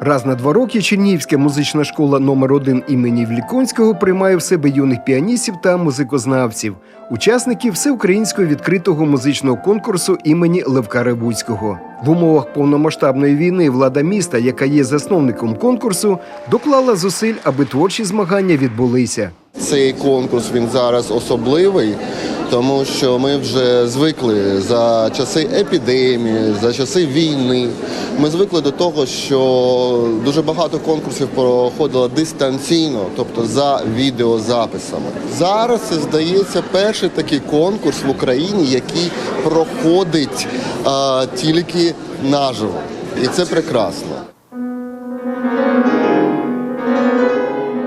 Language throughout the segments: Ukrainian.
Раз на два роки Чернігівська музична школа номер 1 імені Вліконського приймає в себе юних піаністів та музикознавців, учасників всеукраїнського відкритого музичного конкурсу імені Левка Ревуцького. В умовах повномасштабної війни влада міста, яка є засновником конкурсу, доклала зусиль, аби творчі змагання відбулися. Цей конкурс він зараз особливий, тому що ми вже звикли за часи епідемії, за часи війни. Ми звикли до того, що дуже багато конкурсів проходило дистанційно, тобто за відеозаписами. Зараз це здається перший такий конкурс в Україні, який проходить а, тільки наживо, і це прекрасно.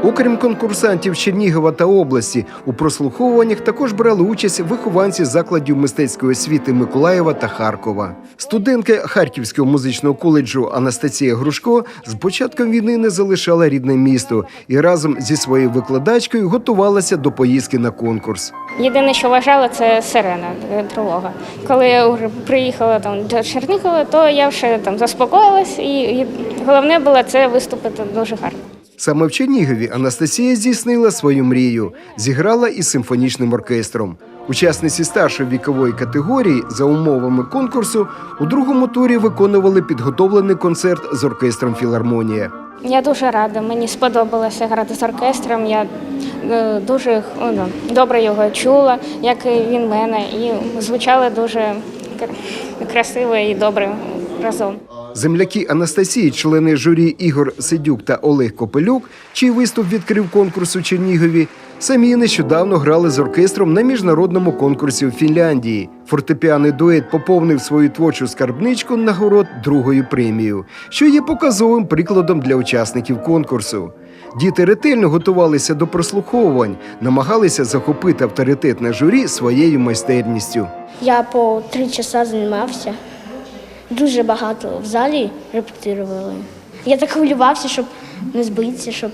Окрім конкурсантів Чернігова та області, у прослуховуваннях також брали участь вихованці закладів мистецької освіти Миколаєва та Харкова. Студентка Харківського музичного коледжу Анастасія Грушко з початком війни не залишала рідне місто і разом зі своєю викладачкою готувалася до поїздки на конкурс. Єдине, що вважала, це сирена е, тривога. Коли я приїхала там до Чернігова, то я вже там заспокоїлась, і головне було це виступити дуже гарно. Саме в Чернігові Анастасія здійснила свою мрію, зіграла із симфонічним оркестром. Учасниці старшої вікової категорії за умовами конкурсу у другому турі виконували підготовлений концерт з оркестром Філармонія. Я дуже рада, мені сподобалося грати з оркестром. Я е, дуже добре його чула, як і він мене, і звучали дуже кр- красиво і добре разом. Земляки Анастасії, члени журі Ігор Сидюк та Олег Копелюк, чий виступ відкрив конкурс у Чернігові, самі нещодавно грали з оркестром на міжнародному конкурсі у Фінляндії. Фортепіаний дует поповнив свою творчу скарбничку нагород другою премією, що є показовим прикладом для учасників конкурсу. Діти ретельно готувалися до прослуховувань, намагалися захопити авторитетне журі своєю майстерністю. Я по три часа займався. Дуже багато в залі репетирували. Я так хвилювався, щоб не збитися, щоб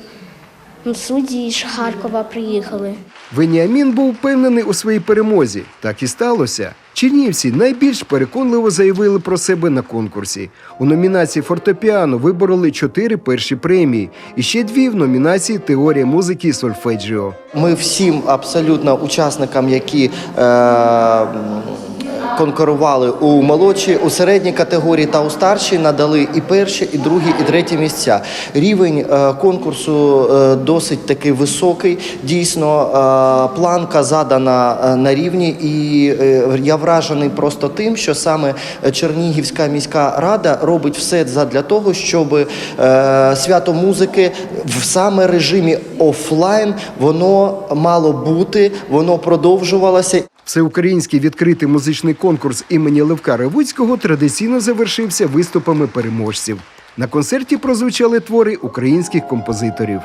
судді з Харкова приїхали. Веніамін був впевнений у своїй перемозі. Так і сталося. Чернівці найбільш переконливо заявили про себе на конкурсі. У номінації фортепіано вибороли чотири перші премії і ще дві в номінації Теорія музики і сольфеджіо. Ми всім абсолютно учасникам, які е, конкурували у молодшій, у середній категорії та у старшій, надали і перші, і другі, і треті місця. Рівень е, конкурсу е, досить таки високий. Дійсно, е, планка задана на рівні, і я вражений просто тим, що саме Чернігівська міська рада робить все для того, щоб свято музики в саме режимі офлайн воно мало бути, воно продовжувалося. Всеукраїнський відкритий музичний конкурс імені Левка Ревуцького традиційно завершився виступами переможців. На концерті прозвучали твори українських композиторів.